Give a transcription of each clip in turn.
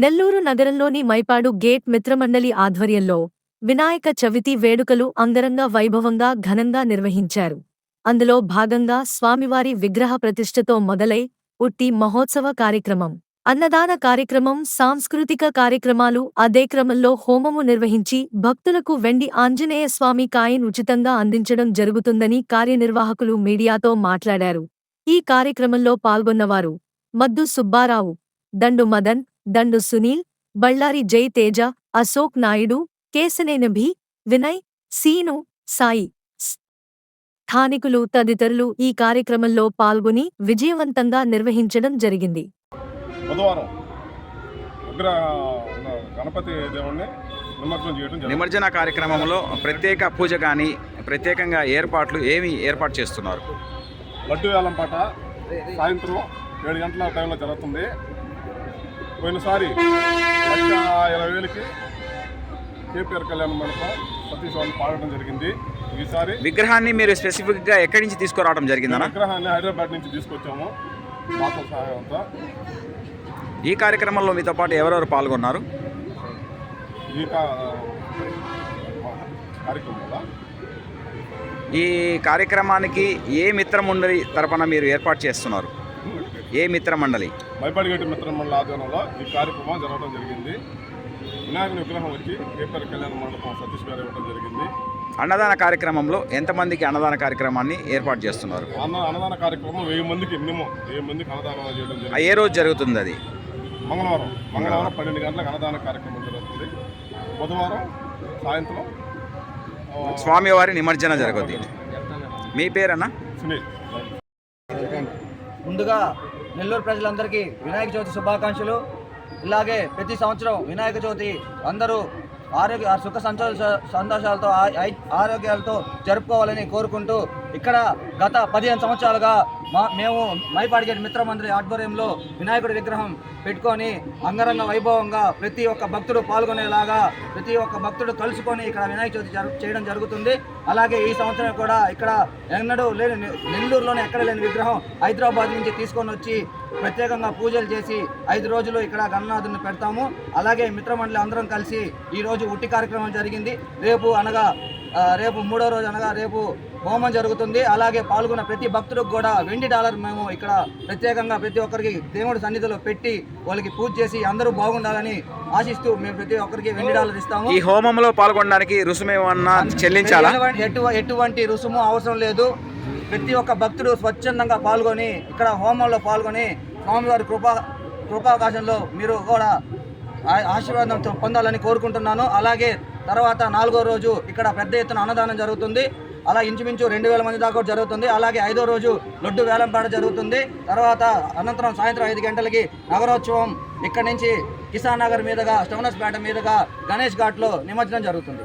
నెల్లూరు నగరంలోని మైపాడు గేట్ మిత్రమండలి ఆధ్వర్యంలో వినాయక చవితి వేడుకలు అంగరంగ వైభవంగా ఘనంగా నిర్వహించారు. అందులో భాగంగా స్వామివారి విగ్రహ ప్రతిష్ఠతో మొదలై ఉట్టి మహోత్సవ కార్యక్రమం అన్నదాన కార్యక్రమం సాంస్కృతిక కార్యక్రమాలు అదే క్రమంలో హోమము నిర్వహించి భక్తులకు వెండి ఆంజనేయ స్వామి కాయిన్ ఉచితంగా అందించడం జరుగుతుందని కార్యనిర్వాహకులు మీడియాతో మాట్లాడారు. ఈ కార్యక్రమంలో పాల్గొన్నవారు మద్దు సుబ్బారావు దండు మదన్ దండు సునీల్ బళ్ళారి జై తేజ అశోక్ నాయుడు కేశనేని భి వినయ్ సీను సాయి. స్థానికులు తదితరులు ఈ కార్యక్రమంలో పాల్గొని విజయవంతంగా నిర్వహించడం జరిగింది. బుధవారం ఉగ్ర ఉన్న గణపతి దేవుణ్ణి నిమగ్నం చేయడం జరిగింది. నిమజ్జన కార్యక్రమంలో ప్రత్యేక పూజ కానీ ప్రత్యేకంగా ఏర్పాట్లు ఏమి ఏర్పాటు చేస్తున్నారు? లడ్డు వేలం పాట సాయంత్రం ఏడు గంటల టైంలో జరుగుతుంది. పోయినసారి లక్ష ఇరవై వేలకి కేపీఆర్ కళ్యాణ మండపం సతీష్ వాళ్ళు పాడడం జరిగింది. ఈసారి విగ్రహాన్ని మీరు స్పెసిఫిక్గా ఎక్కడి నుంచి తీసుకురావడం జరిగిందనా విగ్రహాన్ని హైదరాబాద్ నుంచి తీసుకొచ్చాము. మాతో సహాయంతో ఈ కార్యక్రమంలో మీతో పాటు ఎవరెవరు పాల్గొన్నారు? ఈ కార్యక్రమంలో ఈ కార్యక్రమానికి ఏ మిత్ర మండలి తరపున మీరు ఏర్పాటు చేస్తున్నారు? ఏ మిత్ర మండలి? మైపాడిగట్టి మిత్ర మండల ఆధ్వర్యంలో ఈ కార్యక్రమం జరగడం జరిగింది. వినాయకుని విగ్రహం వచ్చి కేపీఆర్ కళ్యాణ మండపం సతీష్ గారు ఇవ్వడం జరిగింది. అన్నదాన కార్యక్రమంలో ఎంతమందికి అన్నదాన కార్యక్రమాన్ని ఏర్పాటు చేస్తున్నారు? అన్న అన్నదాన కార్యక్రమం వెయ్యి మందికి మినిమం వెయ్యి మందికి అన్నదానం చేయడం జరిగింది ఏ రోజు జరుగుతుంది అది? మంగళవారం మంగళవారం పన్నెండు గంటలకు అన్నదాన కార్యక్రమం జరుగుతుంది. బుధవారం సాయంత్రం స్వామివారి నిమజ్జన జరుగుద్ది మీ పేరన్నా? సునీల్. ముందుగా నెల్లూరు ప్రజలందరికీ వినాయక చవితి శుభాకాంక్షలు. ఇలాగే ప్రతి సంవత్సరం వినాయక చవితి అందరూ ఆరోగ్య సుఖ సంతోష సంతోషాలతో ఆరోగ్యాలతో జరుపుకోవాలని కోరుకుంటూ ఇక్కడ గత పదిహేను సంవత్సరాలుగా మా మేము మైపాడిగేటి మిత్రమంత్రి ఆధ్వర్యంలో వినాయకుడి విగ్రహం పెట్టుకొని అంగరంగ వైభవంగా ప్రతి ఒక్క భక్తుడు పాల్గొనేలాగా ప్రతి ఒక్క భక్తుడు కలుసుకొని ఇక్కడ వినాయక చవితి చేయడం జరుగుతుంది. అలాగే ఈ సంవత్సరం కూడా ఇక్కడ ఎన్నడూ లేని నెల్లూరులోనే ఎక్కడ లేని విగ్రహం హైదరాబాద్ నుంచి తీసుకొని వచ్చి ప్రత్యేకంగా పూజలు చేసి ఐదు రోజులు ఇక్కడ గణనాథుని పెడతాము. అలాగే మిత్రమండలి అందరం కలిసి ఈరోజు ఉట్టి కార్యక్రమం జరిగింది. రేపు అనగా రేపు మూడో రోజు అనగా రేపు హోమం జరుగుతుంది. అలాగే పాల్గొన్న ప్రతి భక్తుడికి కూడా వెండి డాలర్ మేము ఇక్కడ ప్రత్యేకంగా ప్రతి ఒక్కరికి దేవుడి సన్నిధిలో పెట్టి వాళ్ళకి పూజ చేసి అందరూ బాగుండాలని ఆశిస్తూ మేము ప్రతి ఒక్కరికి వెండి డాలర్ ఇస్తాము. ఈ హోమంలో పాల్గొనడానికి రుసుమేమన్నా చెల్లించాలా? ఎటువంటి- ఎటు- ఎటువంటి రుసుము అవసరం లేదు. ప్రతి ఒక్క భక్తుడు స్వచ్ఛందంగా పాల్గొని ఇక్కడ హోమంలో పాల్గొని స్వామివారి కృపా కృపాకాశంలో మీరు కూడా ఆ- ఆశీర్వాదంతో పొందాలని కోరుకుంటున్నాను. అలాగే తర్వాత నాలుగో రోజు ఇక్కడ పెద్ద ఎత్తున అన్నదానం జరుగుతుంది. అలా ఇంచుమించు రెండు వేల మంది దాకా జరుగుతుంది. అలాగే ఐదో రోజు లడ్డు వేలంపాట జరుగుతుంది. తర్వాత అనంతరం సాయంత్రం ఐదు గంటలకి నగరోత్సవం ఇక్కడి నుంచి కిసాన్ నగర్ మీదుగా స్టోనస్పేట మీదుగా గణేష్ ఘాట్లో నిమజ్జనం జరుగుతుంది.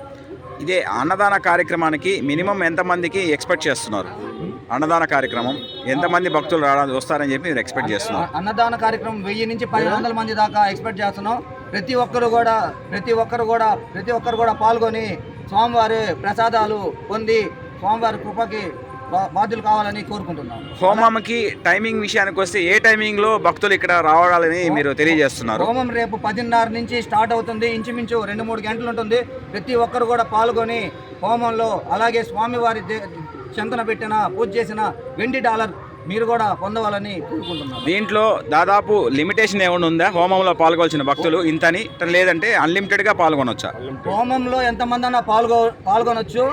ఇదే అన్నదాన కార్యక్రమానికి మినిమం ఎంతమందికి ఎక్స్పెక్ట్ చేస్తున్నారు? అన్నదాన కార్యక్రమం ఎంతమంది భక్తులు రావడానికి వస్తారని చెప్పి మీరు ఎక్స్పెక్ట్ చేస్తున్నారు? అన్నదాన కార్యక్రమం వెయ్యి నుంచి పదిహేను వందల మంది దాకా ఎక్స్పెక్ట్ చేస్తున్నాం. ప్రతి ఒక్కరు కూడా ప్రతి ఒక్కరు కూడా ప్రతి ఒక్కరు కూడా పాల్గొని స్వామివారి ప్రసాదాలు పొంది స్వామివారి కృపకి బా- బాధ్యులు కావాలని కోరుకుంటున్నాం హోమంకి టైమింగ్ విషయానికి వస్తే ఏ టైమింగ్లో భక్తులు ఇక్కడ రావాలని మీరు తెలియజేస్తున్నారు? హోమం రేపు పదిన్నర నుంచి స్టార్ట్ అవుతుంది. ఇంచుమించు రెండు మూడు గంటలు ఉంటుంది. ప్రతి ఒక్కరు కూడా పాల్గొని హోమంలో అలాగే స్వామివారి చెంతన పెట్టిన పూజ చేసిన వెండి డాలర్ మీరు కూడా పొందవాలని కోరుకుంటున్నాను. దీంట్లో దాదాపు లిమిటేషన్ ఏమైనా ఉందా? హోమంలో పాల్గొల్సిన భక్తులు ఇంతని లేదంటే అన్లిమిటెడ్గా పాల్గొనొచ్చా? హోమంలో ఎంతమంది అన్నా పాల్గొ పాల్గొనొచ్చు.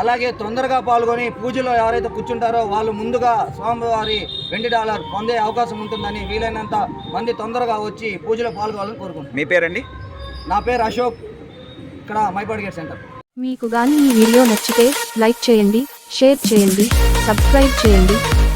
అలాగే తొందరగా పాల్గొని పూజలో ఎవరైతే కూర్చుంటారో వాళ్ళు ముందుగా స్వామివారి వెండి డాలర్ పొందే అవకాశం ఉంటుందని వీలైనంత మంది తొందరగా వచ్చి పూజలో పాల్గొనాలని కోరుకుంటున్నాను. మీ పేరండి? నా పేరు అశోక్. ఇక్కడ మైపాడ్ గేట్ సెంటర్. మీకు గాని ఈ వీడియో నచ్చితే లైక్ చేయండి షేర్ చేయండి సబ్స్క్రైబ్ చేయండి.